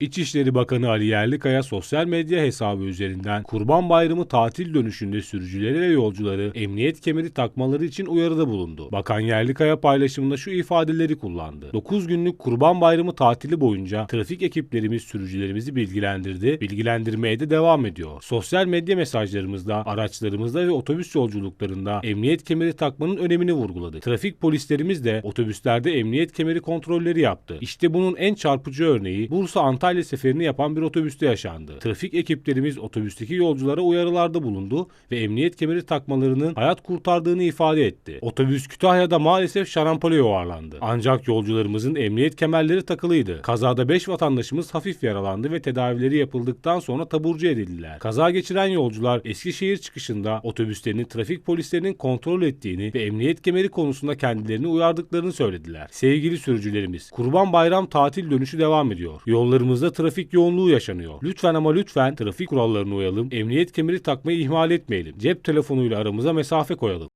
İçişleri Bakanı Ali Yerlikaya sosyal medya hesabı üzerinden Kurban Bayramı tatil dönüşünde sürücüleri ve yolcuları emniyet kemeri takmaları için uyarıda bulundu. Bakan Yerlikaya paylaşımında şu ifadeleri kullandı. 9 günlük Kurban Bayramı tatili boyunca trafik ekiplerimiz sürücülerimizi bilgilendirdi, bilgilendirmeye de devam ediyor. Sosyal medya mesajlarımızda, araçlarımızda ve otobüs yolculuklarında emniyet kemeri takmanın önemini vurguladık. Trafik polislerimiz de otobüslerde emniyet kemeri kontrolleri yaptı. İşte bunun en çarpıcı örneği Bursa Antalya seferini yapan bir otobüste yaşandı. Trafik ekiplerimiz otobüsteki yolculara uyarılarda bulundu ve emniyet kemeri takmalarının hayat kurtardığını ifade etti. Otobüs Kütahya'da maalesef şarampole yuvarlandı. Ancak yolcularımızın emniyet kemerleri takılıydı. Kazada 5 vatandaşımız hafif yaralandı ve tedavileri yapıldıktan sonra taburcu edildiler. Kaza geçiren yolcular Eskişehir çıkışında otobüslerini trafik polislerinin kontrol ettiğini ve emniyet kemeri konusunda kendilerini uyardıklarını söylediler. Sevgili sürücülerimiz, Kurban Bayram tatil dönüşü devam ediyor. Yollarımızda trafik yoğunluğu yaşanıyor. Lütfen ama lütfen trafik kurallarına uyalım, emniyet kemeri takmayı ihmal etmeyelim. Cep telefonuyla aramıza mesafe koyalım.